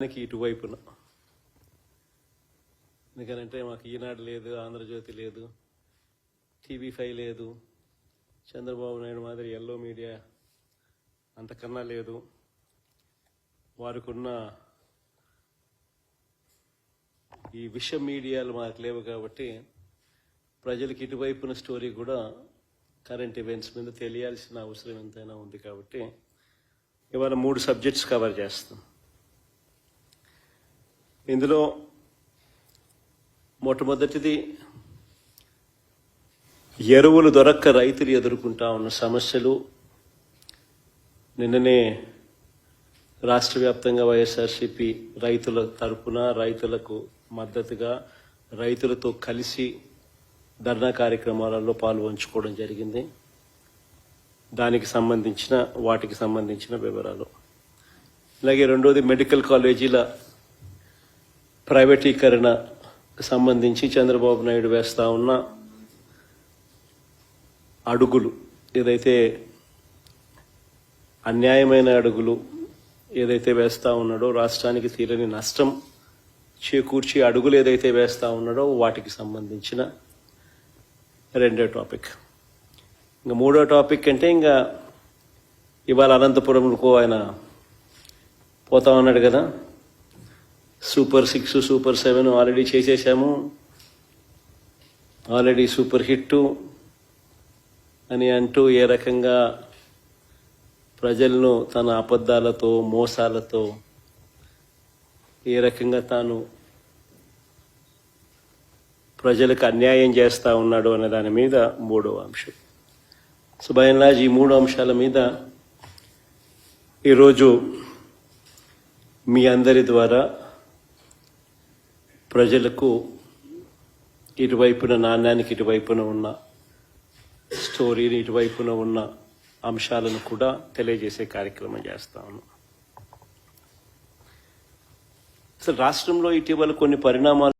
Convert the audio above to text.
మనకి ఇటువైపున. ఎందుకనంటే మాకు ఈనాడు లేదు ఆంధ్రజ్యోతి లేదు టీవీ ఫైవ్ లేదు చంద్రబాబు నాయుడు మాదిరి ఎల్లో మీడియా అంతకన్నా లేదు. వారికున్న ఈ విష మీడియాలు మాకు లేవు కాబట్టి ప్రజలకు ఇటువైపున స్టోరీ కూడా కరెంట్ ఈవెంట్స్ మీద తెలియాల్సిన అవసరం ఎంతైనా ఉంది కాబట్టి ఇవాళ మూడు సబ్జెక్ట్స్ కవర్ చేస్తాం. ఇందులో మొట్టమొదటిది ఎరువులు దొరక్క రైతులు ఎదుర్కొంటా ఉన్న సమస్యలు. నిన్ననే రాష్ట్ర వ్యాప్తంగా వైఎస్ఆర్సిపి రైతుల తరపున రైతులకు మద్దతుగా రైతులతో కలిసి ధర్నా కార్యక్రమాలలో పాల్పంచుకోవడం జరిగింది. దానికి సంబంధించిన వాటికి సంబంధించిన వివరాలు. అలాగే రెండోది మెడికల్ కాలేజీల ప్రైవేటీకరణ సంబంధించి చంద్రబాబు నాయుడు వేస్తా ఉన్న అడుగులు ఏదైతే అన్యాయమైన అడుగులు ఏదైతే వేస్తా ఉన్నాడో రాష్ట్రానికి తీరని నష్టం చేకూర్చి అడుగులు ఏదైతే వేస్తా ఉన్నాడో వాటికి సంబంధించిన రెండో టాపిక్. ఇంకా మూడో టాపిక్ అంటే ఇంకా ఇవాళ అనంతపురంకు ఆయన పోతా ఉన్నాడు కదా. Super six super seven already చేసేసాము. ఆల్రెడీ సూపర్ హిట్ అని అంటూ ఏ రకంగా ప్రజలను తన అబద్ధాలతో మోసాలతో ఏ రకంగా తాను ప్రజలకు అన్యాయం చేస్తూ ఉన్నాడు అనే దాని మీద మూడో అంశం. సో బయన్లాజ్ ఈ మూడు అంశాల మీద ఈరోజు మీ అందరి ద్వారా ప్రజలకు ఇటువైపున నాణ్యానికి ఇటువైపున ఉన్న స్టోరీని ఇటువైపున ఉన్న అంశాలను కూడా తెలియజేసే కార్యక్రమం చేస్తాను అసలు రాష్ట్రంలో ఇటీవల కొన్ని పరిణామాలు